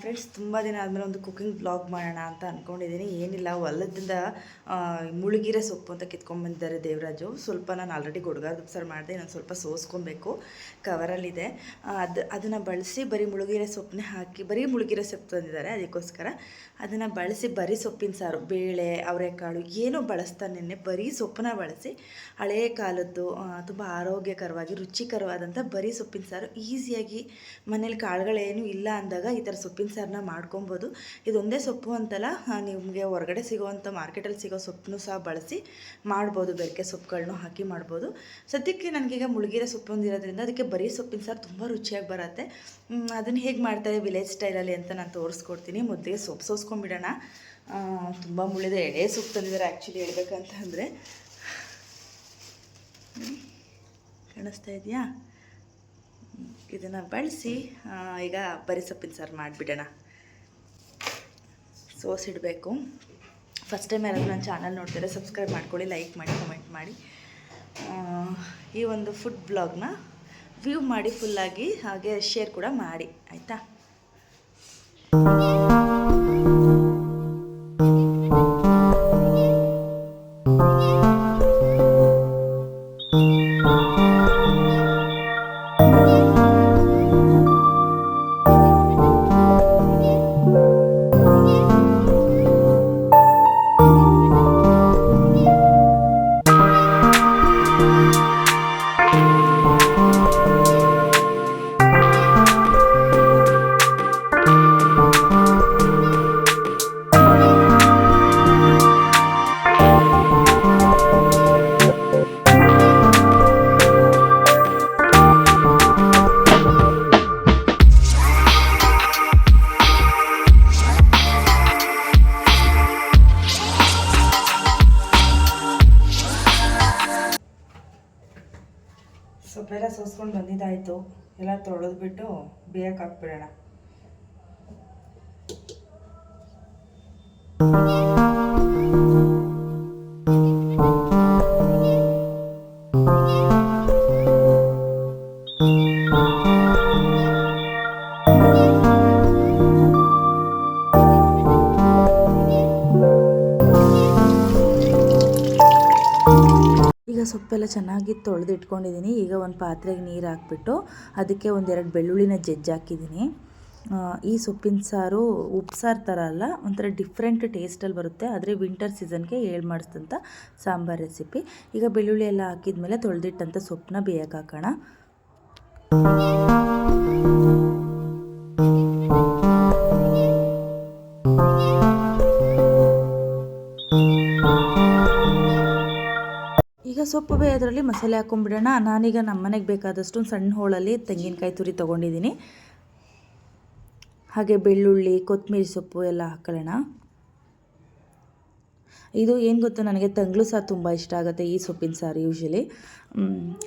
friends ತುಂಬ ದಿನ ಆದಮೇಲೆ ಒಂದು ಕುಕ್ಕಿಂಗ್ ಬ್ಲಾಗ್ ಮಾಡೋಣ ಅಂತ ಅಂದ್ಕೊಂಡಿದ್ದೀನಿ ಏನಿಲ್ಲ, ಹೊಲದಿಂದ ಮುಳುಗಿರೋ ಸೊಪ್ಪು ಅಂತ ಕಿತ್ಕೊಂಡ್ಬಂದಿದ್ದಾರೆ ದೇವರಾಜು. ಸ್ವಲ್ಪ ನಾನು ಆಲ್ರೆಡಿ ಗುಡ್ಗಾದ ಉಪ್ಸಾರು ಮಾಡಿದೆ, ಇನ್ನೊಂದು ಸ್ವಲ್ಪ ಸೋಸ್ಕೊಬೇಕು. ಕವರಲ್ಲಿದೆ ಅದು, ಅದನ್ನು ಬಳಸಿ ಬರೀ ಮುಳುಗಿರೋ ಸೊಪ್ಪನ್ನೇ ಹಾಕಿ, ಬರೀ ಮುಳುಗಿರೋ ಸೊಪ್ಪು ತಂದಿದ್ದಾರೆ ಅದಕ್ಕೋಸ್ಕರ. ಅದನ್ನು ಬಳಸಿ ಬರೀ ಸೊಪ್ಪಿನ ಸಾರು, ಬೇಳೆ, ಅವರೆಕಾಳು, ಏನೂ ಬಳಸ್ತಾನೆ ಬರೀ ಸೊಪ್ಪನ್ನ ಬಳಸಿ ಹಳೆಯ ಕಾಲದ್ದು ತುಂಬ ಆರೋಗ್ಯಕರವಾಗಿ ರುಚಿಕರವಾದಂಥ ಬರೀ ಸೊಪ್ಪಿನ ಸಾರು ಈಸಿಯಾಗಿ ಮನೇಲಿ ಕಾಳುಗಳೇನು ಇಲ್ಲ ಅಂದಾಗ ಈ ಥರ ಸೊಪ್ಪಿನ ಸಾರನ್ನ ಮಾಡ್ಕೊಬೋದು. ಇದೊಂದೇ ಸೊಪ್ಪು ಅಂತಲ್ಲ ನಿಮಗೆ ಹೊರಗಡೆ ಸಿಗೋವಂಥ ಮಾರ್ಕೆಟಲ್ಲಿ ಸಿಗೋ ಸೊಪ್ಪನ್ನು ಸಹ ಬಳಸಿ ಮಾಡ್ಬೋದು, ಬೆರಕೆ ಸೊಪ್ಪುಗಳನ್ನೂ ಹಾಕಿ ಮಾಡ್ಬೋದು. ಸದ್ಯಕ್ಕೆ ನನಗೀಗ ಮುಳುಗಿರೋ ಸೊಪ್ಪು ಒಂದಿರೋದ್ರಿಂದ ಅದಕ್ಕೆ ಬರೀ ಸೊಪ್ಪಿನ ಸಾರು ತುಂಬ ರುಚಿಯಾಗಿ ಬರುತ್ತೆ. ಅದನ್ನು ಹೇಗೆ ಮಾಡ್ತಾರೆ ವಿಲೇಜ್ ಸ್ಟೈಲಲ್ಲಿ ಅಂತ ನಾನು ತೋರಿಸ್ಕೊಡ್ತೀನಿ. ಮೊದಲಿಗೆ ಸೊಪ್ಪು ಸೋಸ್ಕೊಂಡ್ಬಿಡೋಣ ತುಂಬ ಮುಳಿದ ಎಳೆ ಸೊಪ್ಪು ತಂದಿದ್ದಾರೆ ಆ್ಯಕ್ಚುಲಿ ಹೇಳ್ಬೇಕಂತಂದರೆ. ಕಾಣಿಸ್ತಾ ಇದೆಯಾ? ಇದನ್ನು ಬಳಸಿ ಈಗ ಬರಿಸೊಪ್ಪಿನ ಸಾರು ಮಾಡಿಬಿಡೋಣ. ಸೋಸಿಡಬೇಕು ಫಸ್ಟ್ ಟೈಮ್ ಯಾರಾದರೂ ನನ್ನ ಚಾನಲ್ ನೋಡ್ತಾರೆ ಸಬ್ಸ್ಕ್ರೈಬ್ ಮಾಡ್ಕೊಳ್ಳಿ ಲೈಕ್ ಮಾಡಿ ಕಮೆಂಟ್ ಮಾಡಿ. ಈ ಒಂದು ಫುಡ್ ಬ್ಲಾಗ್ನ ವ್ಯೂ ಮಾಡಿ ಫುಲ್ಲಾಗಿ ಹಾಗೆ ಶೇರ್ ಕೂಡ ಮಾಡಿ, ಆಯಿತಾ? ಸೊಪ್ಪೆಲ್ಲ ಎಲ್ಲ ಎಲ್ಲ ತೊಳೆದ್ಬಿಟ್ಟು ಬೇಯಕ್ಕೆ ಹಾಕ್ಬಿಡೋಣ ಸೊಪ್ಪೆಲ್ಲ ಚೆನ್ನಾಗಿ ತೊಳೆದು ಇಟ್ಕೊಂಡಿದ್ದೀನಿ ಈಗ ಒಂದು ಪಾತ್ರೆಗೆ ನೀರು ಹಾಕ್ಬಿಟ್ಟು ಅದಕ್ಕೆ ಒಂದೆರಡು ಬೆಳ್ಳುಳ್ಳಿನ ಜಜ್ಜಿ ಹಾಕಿದ್ದೀನಿ. ಈ ಸೊಪ್ಪಿನ ಸಾರು ಉಪ್ಸಾರು ಥರ ಅಲ್ಲ, ಒಂಥರ ಡಿಫ್ರೆಂಟ್ ಟೇಸ್ಟಲ್ಲಿ ಬರುತ್ತೆ. ಆದರೆ ವಿಂಟರ್ ಸೀಸನ್ಗೆ ಹೇಳಿ ಮಾಡಿಸಿದಂಥ ಸಾಂಬಾರು ರೆಸಿಪಿ ಈಗ ಬೆಳ್ಳುಳ್ಳಿ ಎಲ್ಲ ಹಾಕಿದ್ಮೇಲೆ ತೊಳೆದಿಟ್ಟಂಥ ಸೊಪ್ಪನ್ನ ಬೇಯಕ್ಕೆ ಹಾಕೋಣ. ಸೊಪ್ಪು ಅದರಲ್ಲಿ ಮಸಾಲೆ ಹಾಕೊಂಡ್ಬಿಡೋಣ ನಾನೀಗ ನಮ್ಮ ಮನೆಗೆ ಬೇಕಾದಷ್ಟು ಸಣ್ಣ ಹೋಳಲ್ಲಿ ತೆಂಗಿನಕಾಯಿ ತುರಿ ತೊಗೊಂಡಿದ್ದೀನಿ. ಹಾಗೆ ಬೆಳ್ಳುಳ್ಳಿ ಕೊತ್ತಂಬರಿ ಸೊಪ್ಪು ಎಲ್ಲ ಹಾಕೊಳ್ಳೋಣ. ಇದು ಏನು ಗೊತ್ತಾ? ನನಗೆ ತಂಗ್ಳು ಸಾರು ತುಂಬ ಇಷ್ಟ ಆಗುತ್ತೆ ಈ ಸೊಪ್ಪಿನ ಸಾರು ಯೂಶ್ವಲಿ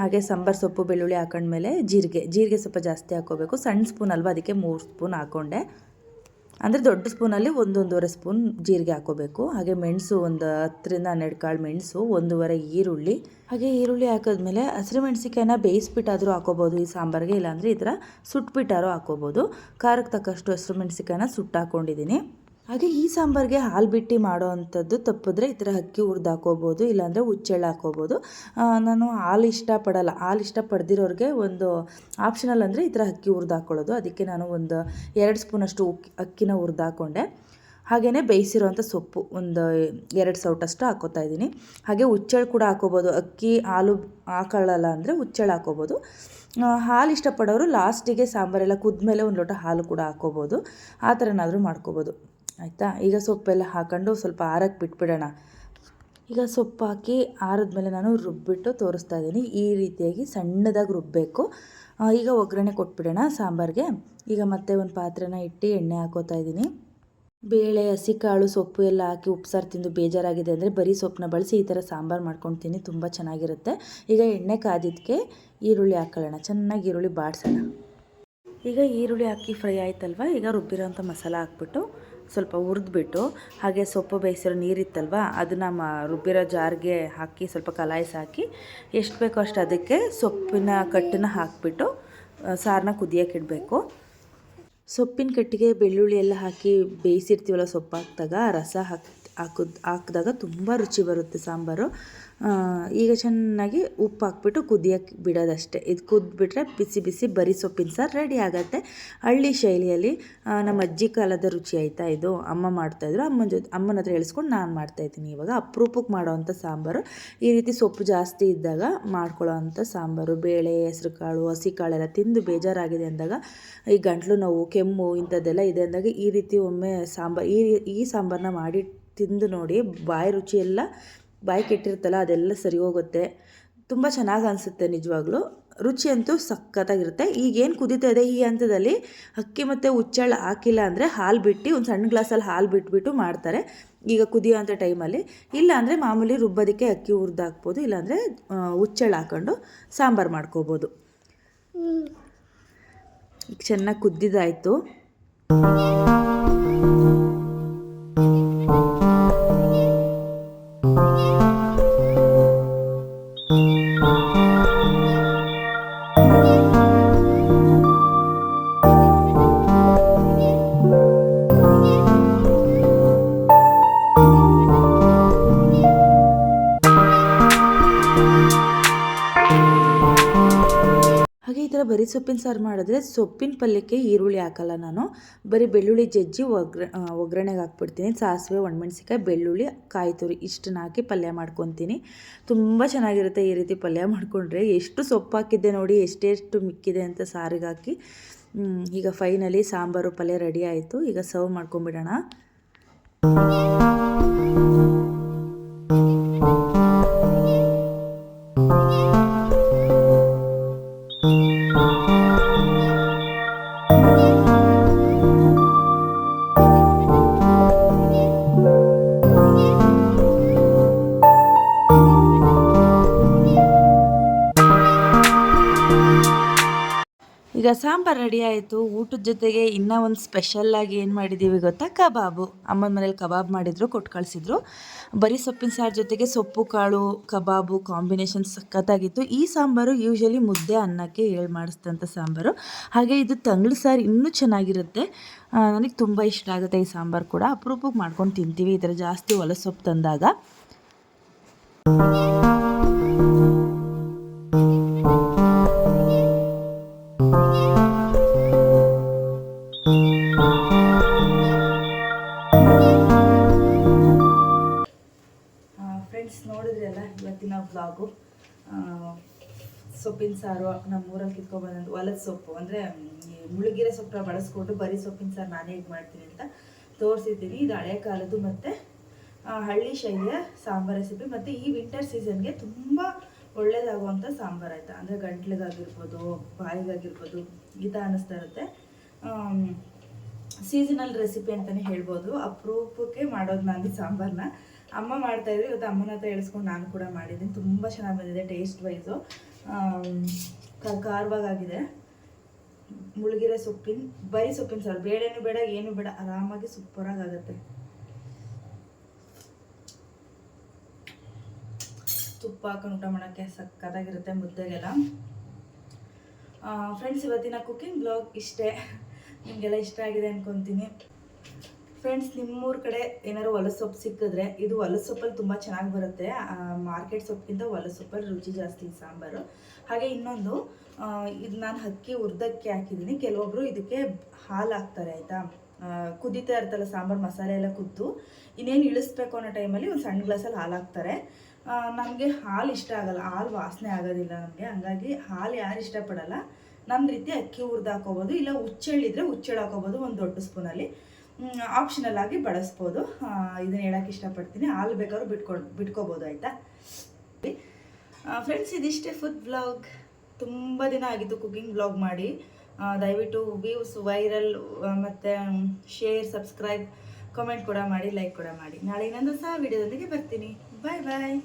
ಹಾಗೆ ಸಾಂಬಾರು ಸೊಪ್ಪು, ಬೆಳ್ಳುಳ್ಳಿ ಹಾಕೊಂಡ್ಮೇಲೆ ಜೀರಿಗೆ. ಜೀರಿಗೆ ಸ್ವಲ್ಪ ಜಾಸ್ತಿ ಹಾಕೋಬೇಕು ಸಣ್ಣ ಸ್ಪೂನ್ ಅಲ್ವಾ? ಅದಕ್ಕೆ ಮೂರು ಸ್ಪೂನ್ ಹಾಕ್ಕೊಂಡೆ ಅಂದರೆ ದೊಡ್ಡ ಸ್ಪೂನಲ್ಲಿ ಒಂದೊಂದೂವರೆ ಸ್ಪೂನ್ ಜೀರಿಗೆ ಹಾಕೋಬೇಕು. ಹಾಗೆ ಮೆಣಸು ಒಂದು ಹತ್ತರಿಂದ ಹನ್ನೆರಡು ಕಾಳು ಮೆಣಸು, ಒಂದೂವರೆ ಈರುಳ್ಳಿ. ಹಾಗೆ ಈರುಳ್ಳಿ ಹಾಕಿದ್ಮೇಲೆ ಹಸಿರು ಮೆಣಸಿಕಾಯಿನ ಬೇಯಿಸ್ಬಿಟ್ಟಾದರೂ ಹಾಕೋಬೋದು, ಈ ಸಾಂಬಾರಿಗೆ. ಇಲ್ಲಾಂದರೆ ಈ ಥರ ಸುಟ್ಬಿಟ್ಟಾದ್ರೂ ಹಾಕೋಬೋದು. ಖಾರಕ್ಕೆ ತಕ್ಕಷ್ಟು ಹಸಿರು ಮೆಣಸಿಕಾಯಿನ ಸುಟ್ಟು ಹಾಕ್ಕೊಂಡಿದ್ದೀನಿ ಹಾಗೆ ಈ ಸಾಂಬಾರಿಗೆ ಹಾಲು ಬಿಟ್ಟು ಮಾಡೋ ಅಂಥದ್ದು ತಪ್ಪಿದ್ರೆ ಈ ಥರ ಅಕ್ಕಿ ಹುರಿದು ಹಾಕೋಬೋದು ಇಲ್ಲಾಂದರೆ ಹುಚ್ಚೆಳ್ಳು ಹಾಕೋಬೋದು ನಾನು ಹಾಲು ಇಷ್ಟಪಡಲ್ಲ. ಹಾಲು ಇಷ್ಟಪಡ್ದಿರೋರಿಗೆ ಒಂದು ಆಪ್ಷನಲ್ ಅಂದರೆ ಈ ಥರ ಅಕ್ಕಿ ಹುರಿದು ಹಾಕ್ಕೊಳ್ಳೋದು ಅದಕ್ಕೆ ನಾನು ಒಂದು ಎರಡು ಸ್ಪೂನಷ್ಟು ಅಕ್ಕಿನ ಹುರಿದು ಹಾಕ್ಕೊಂಡೆ ಹಾಗೆಯೇ ಬೇಯಿಸಿರೋವಂಥ ಸೊಪ್ಪು ಒಂದು ಎರಡು ಸೌಟಷ್ಟು ಹಾಕೋತಾ ಇದ್ದೀನಿ. ಹಾಗೆ ಹುಚ್ಚೆಳ್ಳು ಕೂಡ ಹಾಕೋಬೋದು ಅಕ್ಕಿ ಹಾಲು ಹಾಕೊಳ್ಳಲ್ಲ ಅಂದರೆ ಹುಚ್ಚೆಳ್ಳು ಹಾಕೋಬೋದು ಹಾಲು ಇಷ್ಟಪಡೋರು ಲಾಸ್ಟಿಗೆ ಸಾಂಬಾರೆಲ್ಲ ಕುದ್ಮೇಲೆ ಒಂದು ಲೋಟ ಹಾಲು ಕೂಡ ಹಾಕೋಬೋದು ಆ ಥರನಾದರೂ ಮಾಡ್ಕೋಬೋದು. ಆಯಿತಾ? ಈಗ ಸೊಪ್ಪೆಲ್ಲ ಹಾಕೊಂಡು ಸ್ವಲ್ಪ ಆರಕ್ಕೆ ಬಿಟ್ಬಿಡೋಣ. ಈಗ ಸೊಪ್ಪು ಹಾಕಿ ಆರಿದ್ಮೇಲೆ ನಾನು ರುಬ್ಬಿಟ್ಟು ತೋರಿಸ್ತಾ ಇದ್ದೀನಿ. ಈ ರೀತಿಯಾಗಿ ಸಣ್ಣದಾಗಿ ರುಬ್ಬಬೇಕು ಈಗ ಒಗ್ಗರಣೆ ಕೊಟ್ಬಿಡೋಣ ಸಾಂಬಾರಿಗೆ. ಈಗ ಮತ್ತೆ ಒಂದು ಪಾತ್ರೆನ ಇಟ್ಟು ಎಣ್ಣೆ ಹಾಕೋತಾ ಇದ್ದೀನಿ. ಬೇಳೆ ಹಸಿ ಕಾಳು ಸೊಪ್ಪು ಎಲ್ಲ ಹಾಕಿ ಉಪ್ಸಾರು ತಿಂದು ಬೇಜಾರಾಗಿದೆ ಅಂದರೆ ಬರೀ ಸೊಪ್ಪನ್ನ ಬಳಸಿ ಈ ಥರ ಸಾಂಬಾರು ಮಾಡ್ಕೊಳ್ತೀನಿ ತುಂಬ ಚೆನ್ನಾಗಿರುತ್ತೆ. ಈಗ ಎಣ್ಣೆ ಕಾದಿದ್ದಕ್ಕೆ ಈರುಳ್ಳಿ ಹಾಕೊಳ್ಳೋಣ. ಚೆನ್ನಾಗಿ ಈರುಳ್ಳಿ ಬಾಡಿಸೋಣ. ಈಗ ಈರುಳ್ಳಿ ಹಾಕಿ ಫ್ರೈ ಆಯ್ತಲ್ವ? ಈಗ ರುಬ್ಬಿರೋಂಥ ಮಸಾಲ ಹಾಕ್ಬಿಟ್ಟು ಸ್ವಲ್ಪ ಹುರಿದ್ಬಿಟ್ಟು, ಹಾಗೆ ಸೊಪ್ಪು ಬೇಯಿಸಿರೋ ನೀರಿತ್ತಲ್ವ, ಅದನ್ನು ಮ, ರುಬ್ಬಿರೋ ಜಾರ್ಗೆ ಹಾಕಿ ಸ್ವಲ್ಪ ಕಲಾಯಿಸಿ ಹಾಕಿ, ಎಷ್ಟು ಬೇಕೋ ಅಷ್ಟು ಅದಕ್ಕೆ ಸೊಪ್ಪಿನ ಕಟ್ಟನ್ನು ಹಾಕಿಬಿಟ್ಟು ಸಾರನ್ನ ಕುದಿಯೋಕ್ಕಿಡಬೇಕು ಸೊಪ್ಪಿನ ಕಟ್ಟಿಗೆ ಬೆಳ್ಳುಳ್ಳಿ ಎಲ್ಲ ಹಾಕಿ ಬೇಯಿಸಿರ್ತೀವಲ್ಲ ಸೊಪ್ಪು ಹಾಕಿದಾಗ ರಸ ಹಾಕಿ, ಹಾಕುದ್, ಹಾಕಿದಾಗ ತುಂಬ ರುಚಿ ಬರುತ್ತೆ ಸಾಂಬಾರು. ಈಗ ಚೆನ್ನಾಗಿ ಉಪ್ಪು ಹಾಕ್ಬಿಟ್ಟು ಕುದಿಯೋಕ್ಕೆ ಬಿಡೋದಷ್ಟೇ. ಇದು ಕುದ್ಬಿಟ್ರೆ ಬಿಸಿ ಬಿಸಿ ಬರೀ ಸೊಪ್ಪಿನ ಸಾರು ರೆಡಿ ಆಗುತ್ತೆ. ಹಳ್ಳಿ ಶೈಲಿಯಲ್ಲಿ ನಮ್ಮ ಅಜ್ಜಿ ಕಾಲದ ರುಚಿ ಆಯಿತಾ ಇದು? ಅಮ್ಮ ಮಾಡ್ತಾಯಿದ್ರು ಅಮ್ಮನ ಜೊತೆ, ಅಮ್ಮನ ಹತ್ರ ಹೇಳಿಸ್ಕೊಂಡು ನಾನು ಮಾಡ್ತಾಯಿದ್ದೀನಿ ಇವಾಗ. ಅಪರೂಪಕ್ಕೆ ಮಾಡೋವಂಥ ಸಾಂಬಾರು. ಈ ರೀತಿ ಸೊಪ್ಪು ಜಾಸ್ತಿ ಇದ್ದಾಗ ಮಾಡ್ಕೊಳ್ಳೋ ಅಂಥ ಸಾಂಬಾರು. ಬೇಳೆ ಹೆಸ್ರು ಕಾಳು ಹಸಿ ಕಾಳೆಲ್ಲ ತಿಂದು ಬೇಜಾರಾಗಿದೆ ಅಂದಾಗ, ಈ ಗಂಟ್ಲು ನೋವು, ಕೆಮ್ಮು ಇಂಥದ್ದೆಲ್ಲ ಇದೆ ಅಂದಾಗ ಈ ರೀತಿ ಒಮ್ಮೆ ಸಾಂಬಾರು, ಈ ಈ ಸಾಂಬಾರನ್ನ ಮಾಡಿ ತಿಂದು ನೋಡಿ, ಬಾಯಿ ರುಚಿಯೆಲ್ಲ ಬಾಯಿ ಕೆಟ್ಟಿರುತ್ತಲ್ಲ ಅದೆಲ್ಲ ಸರಿ ಹೋಗುತ್ತೆ. ತುಂಬ ಚೆನ್ನಾಗಿ ಅನಿಸುತ್ತೆ ನಿಜವಾಗ್ಲೂ. ರುಚಿ ಅಂತೂ ಸಖತ್ತಾಗಿರುತ್ತೆ. ಈಗೇನು ಕುದೀತಾ ಇದೆ ಈ ಹಂತದಲ್ಲಿ ಅಕ್ಕಿ ಮತ್ತು ಉಚ್ಚಳ ಹಾಕಿಲ್ಲ ಅಂದರೆ ಹಾಲು ಬಿಟ್ಟು ಒಂದು ಸಣ್ಣ ಗ್ಲಾಸಲ್ಲಿ ಹಾಲು ಬಿಟ್ಬಿಟ್ಟು ಮಾಡ್ತಾರೆ. ಈಗ ಕುದಿಯೋ ಅಂಥ ಟೈಮಲ್ಲಿ. ಇಲ್ಲ ಅಂದರೆ ಮಾಮೂಲಿ ರುಬ್ಬೋದಕ್ಕೆ ಅಕ್ಕಿ ಹುರಿದು ಹಾಕ್ಬೋದು ಇಲ್ಲಾಂದರೆ ಉಚ್ಚಳ ಹಾಕ್ಕೊಂಡು ಸಾಂಬಾರು ಮಾಡ್ಕೋಬೋದು. ಈಗ ಚೆನ್ನಾಗಿ ಕುದ್ದಿದ್ದಾಯಿತು ಬರೀ ಸೊಪ್ಪಿನ ಸಾರು ಮಾಡಿದ್ರೆ ಸೊಪ್ಪಿನ ಪಲ್ಯಕ್ಕೆ ಈರುಳ್ಳಿ ಹಾಕಲ್ಲ ನಾನು. ಬರೀ ಬೆಳ್ಳುಳ್ಳಿ ಜಜ್ಜಿ ಒಗ್ರ ಒಗ್ಗರಣೆಗೆ ಹಾಕ್ಬಿಡ್ತೀನಿ. ಸಾಸಿವೆ ಒಣಮೆಣ್ಸಿಕಾಯಿ ಬೆಳ್ಳುಳ್ಳಿ, ಕಾಯಿ ತುರಿ ಇಷ್ಟನ್ನ ಹಾಕಿ ಪಲ್ಯ ಮಾಡ್ಕೊತೀನಿ. ತುಂಬ ಚೆನ್ನಾಗಿರುತ್ತೆ ಈ ರೀತಿ ಪಲ್ಯ ಮಾಡಿಕೊಂಡ್ರೆ. ಎಷ್ಟು ಸೊಪ್ಪು ಹಾಕಿದ್ದೆ ನೋಡಿ ಎಷ್ಟೆಷ್ಟು ಮಿಕ್ಕಿದೆ ಅಂತ ಸಾರಿಗೆ ಹಾಕಿ. ಈಗ ಫೈನಲಿ ಸಾಂಬಾರು ಪಲ್ಯ ರೆಡಿ ಆಯಿತು. ಈಗ ಸರ್ವ್ ಮಾಡ್ಕೊಂಬಿಡೋಣ ಸಾಂಬಾರು ರೆಡಿ ಆಯಿತು. ಊಟದ ಜೊತೆಗೆ ಇನ್ನೂ ಒಂದು ಸ್ಪೆಷಲ್ಲಾಗಿ ಏನು ಮಾಡಿದ್ದೀವಿ ಗೊತ್ತಾ? ಕಬಾಬು. ಅಮ್ಮನ ಮನೇಲಿ ಕಬಾಬ್ ಮಾಡಿದ್ರು ಕೊಟ್ಟು ಕಳಿಸಿದ್ರು. ಬರೀ ಸೊಪ್ಪಿನ ಸಾರು ಜೊತೆಗೆ ಸೊಪ್ಪು, ಕಾಳು, ಕಬಾಬು ಕಾಂಬಿನೇಷನ್ ಸಖತ್ತಾಗಿತ್ತು. ಈ ಸಾಂಬಾರು ಯೂಶಲಿ ಮುದ್ದೆ, ಅನ್ನಕ್ಕೆ ಹೇಳಿ ಮಾಡಿಸಿದಂಥ ಸಾಂಬಾರು. ಹಾಗೆ ಇದು ತಂಗ್ಳು ಸಾರು ಇನ್ನೂ ಚೆನ್ನಾಗಿರುತ್ತೆ. ನನಗೆ ತುಂಬ ಇಷ್ಟ ಆಗುತ್ತೆ ಈ ಸಾಂಬಾರು ಕೂಡ. ಅಪರೂಪಕ್ಕೆ ಮಾಡ್ಕೊಂಡು ತಿಂತೀವಿ. ಈ ಥರ ಜಾಸ್ತಿ ಹೊಲ ಸೊಪ್ಪು ತಂದಾಗ. ಫ್ರೆಂಡ್ಸ್ ನೋಡಿದ್ರಲ್ಲ ಇವತ್ತಿನ ಬ್ಲಾಗು ಸೊಪ್ಪಿನ ಸಾರು ನಮ್ಮ ಊರಲ್ಲಿ ಕಿತ್ಕೊಬಂದು ಹೊಲದ ಸೊಪ್ಪು. ಅಂದರೆ, ಈ ಮುಳುಗಿರೋ ಸೊಪ್ಪನ್ನ ಬಳಸ್ಕೊಂಡು ಬರೀ ಸೊಪ್ಪಿನ ಸಾರು ನಾನೇ ಇದು ಮಾಡ್ತೀನಿ ಅಂತ ತೋರಿಸಿದ್ದೀನಿ. ಇದು ಹಳೆ ಕಾಲದ್ದು ಮತ್ತು ಹಳ್ಳಿ ಶೈಲಿಯ ಸಾಂಬಾರ್ ರೆಸಿಪಿ ಮತ್ತು ಈ ವಿಂಟರ್ ಸೀಸನ್ಗೆ ತುಂಬ ಒಳ್ಳೇದಾಗುವಂಥ ಸಾಂಬಾರು ಆಯಿತಾ. ಅಂದರೆ ಗಂಟ್ಲಿಗಾಗಿರ್ಬೋದು, ಬಾಯಿಗಾಗಿರ್ಬೋದು ಥರ ಅನ್ನಿಸ್ತಾ ಇರುತ್ತೆ. ಸೀಸನಲ್ ರೆಸಿಪಿ ಅಂತಲೇ ಹೇಳ್ಬೋದು. ಅಪರೂಪಕ್ಕೆ ಮಾಡೋದು ನಾನು ಸಾಂಬಾರನ್ನ ಅಮ್ಮ ಮಾಡ್ತಾ ಇದ್ರು, ಇವತ್ತು ಅಮ್ಮನ ಹತ್ರ ಎಳ್ಸ್ಕೊಂಡು ನಾನು ಕೂಡ ಮಾಡಿದ್ದೀನಿ. ತುಂಬ ಚೆನ್ನಾಗಿ ಬಂದಿದೆ ಟೇಸ್ಟ್ ವೈಸು ಖಾರವಾಗಿದೆ ಮುಳುಗಿರೆ ಸೊಪ್ಪಿನ, ಬರೀ ಸೊಪ್ಪಿನ ಸಾರು, ಬೇಳೆನೂ ಬೇಡ, ಏನು ಬೇಡ, ಆರಾಮಾಗಿ ಸೂಪರಾಗಿ ಆಗುತ್ತೆ. ತುಪ್ಪ ಹಾಕೊಂಡು ಊಟ ಮಾಡೋಕ್ಕೆ ಸಕ್ಕತ್ತಾಗಿರುತ್ತೆ ಮುದ್ದೆಗೆಲ್ಲ. ಫ್ರೆಂಡ್ಸ್ ಇವತ್ತಿನ ಕುಕ್ಕಿಂಗ್ ಬ್ಲಾಗ್ ಇಷ್ಟೇ. ನಿಮಗೆಲ್ಲ ಇಷ್ಟ ಆಗಿದೆ ಅನ್ಕೊತೀನಿ. ಫ್ರೆಂಡ್ಸ್ ನಿಮ್ಮೂರ ಕಡೆ ಏನಾದ್ರು ಹೊಲ ಸೊಪ್ಪು ಸಿಕ್ಕಿದ್ರೆ ಇದು ಹೊಲ ಸೊಪ್ಪಲ್ಲಿ ತುಂಬ ಚೆನ್ನಾಗಿ ಬರುತ್ತೆ. ಮಾರ್ಕೆಟ್ ಸೊಪ್ಪಿಗಿಂತ ಹೊಲ ಸೊಪ್ಪಲ್ಲಿ ರುಚಿ ಜಾಸ್ತಿ ಸಾಂಬಾರು. ಹಾಗೆ ಇನ್ನೊಂದು ಇದು ನಾನು ಅಕ್ಕಿ ಉರ್ದಕ್ಕೆ ಹಾಕಿದ್ದೀನಿ. ಕೆಲವೊಬ್ರು ಇದಕ್ಕೆ ಹಾಲು ಹಾಕ್ತಾರೆ, ಆಯಿತಾ? ಕುದೀತಾ ಇರ್ತಲ್ಲ ಸಾಂಬಾರು, ಮಸಾಲೆ ಎಲ್ಲ ಕುದ್ದು. ಇನ್ನೇನು ಇಳಿಸ್ಬೇಕು ಅನ್ನೋ ಟೈಮಲ್ಲಿ ಒಂದು ಸಣ್ಣ ಗ್ಲಾಸಲ್ಲಿ ಹಾಲು ಹಾಕ್ತಾರೆ. ನಮಗೆ ಹಾಲು ಇಷ್ಟ ಆಗಲ್ಲ. ಹಾಲು ವಾಸನೆ ಆಗೋದಿಲ್ಲ ನಮಗೆ. ಹಂಗಾಗಿ ಹಾಲು ಯಾರು ಇಷ್ಟಪಡಲ್ಲ. ನಮ್ಮ ರೀತಿ ಅಕ್ಕಿ ಹುರ್ದು ಹಾಕೋಬೋದು. ಇಲ್ಲ, ಹುಚ್ಚೆಳ್ಳಿದ್ರೆ ಹುಚ್ಚೆಳ್ಳು ಹಾಕೋಬೋದು ಒಂದು ದೊಡ್ಡ ಸ್ಪೂನಲ್ಲಿ ಆಪ್ಷನಲ್ ಆಗಿ ಬಳಸ್ಬೋದು. ಇದನ್ನ ಹೇಳಕ್ ಇಷ್ಟಪಡ್ತೀನಿ. ಹಾಲು ಬೇಕಾದ್ರೂ ಬಿಟ್ಕೊಂಡು ಬಿಟ್ಕೋಬೋದು, ಆಯಿತಾ? ಫ್ರೆಂಡ್ಸ್ ಇದಿಷ್ಟೇ ಫುಡ್ ಬ್ಲಾಗ್ ತುಂಬ ದಿನ ಆಗಿತ್ತು ಕುಕಿಂಗ್ ಬ್ಲಾಗ್ ಮಾಡಿ. ದಯವಿಟ್ಟು ವ್ಯೂಸ್ ವೈರಲ್ ಮತ್ತು ಶೇರ್ ಸಬ್ಸ್ಕ್ರೈಬ್ ಕಮೆಂಟ್ ಕೂಡ ಮಾಡಿ ಲೈಕ್ ಕೂಡ ಮಾಡಿ. ನಾಳೆ ಇನ್ನೊಂದು ಸಹ ವಿಡಿಯೋದೊಂದಿಗೆ ಬರ್ತೀನಿ. ಬಾಯ್ ಬಾಯ್